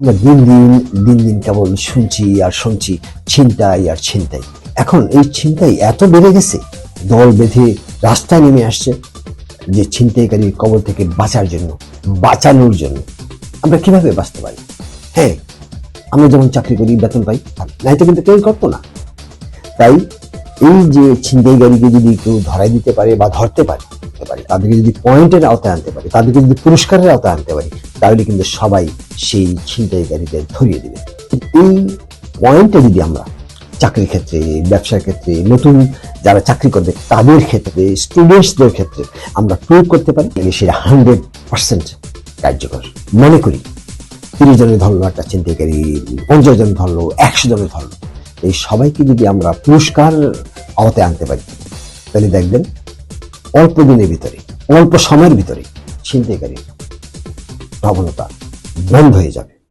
আমরা দিন দিন দিন দিন কেবল শুনছি আর শুনছি, ছিনতাই আর ছিনতাই। এখন এই ছিনতাই এত বেড়ে গেছে, দল বেঁধে রাস্তায় নেমে আসছে যে ছিনতাইকারীর কবল থেকে বাঁচার জন্য, বাঁচানোর জন্য। আমরা কীভাবে বাঁচতে পারি? হ্যাঁ আমরা যেমন চাকরি করি, বেতন পাই নাই তো কিন্তু কেউ করতো না। তাই এই যে ছিনতাইকারীকে যদি কেউ ধরাই দিতে পারে বা ধরতে পারে পারে, তাদেরকে যদি পয়েন্টের আওতায় আনতে পারে, তাদেরকে যদি পুরস্কারের আওতায় আনতে পারে তাহলে কিন্তু সবাই সেই ছিনতাইকারীদের ধরিয়ে দেবে। এই পয়েন্টে যদি আমরা চাকরির ক্ষেত্রে, ব্যবসার ক্ষেত্রে, নতুন যারা চাকরি করবে তাদের ক্ষেত্রে স্টুডেন্টসদের ক্ষেত্রে আমরা প্রয়োগ করতে পারি তাহলে সেটা হান্ড্রেড পার্সেন্ট কার্যকর। মনে করি তিরিশ জনের ধরলো, একটা ছিনতাইকারী পঞ্চাশ জন ধরলো, একশো জনের ধরলো। এই সবাইকে যদি আমরা পুরস্কার আওতায় আনতে পারি, তাহলে দেখবেন অল্প দিনের ভিতরে, অল্প সময়ের ভিতরে ছিনতাইকারীর প্রবণতা বন্ধ হয়ে যাবে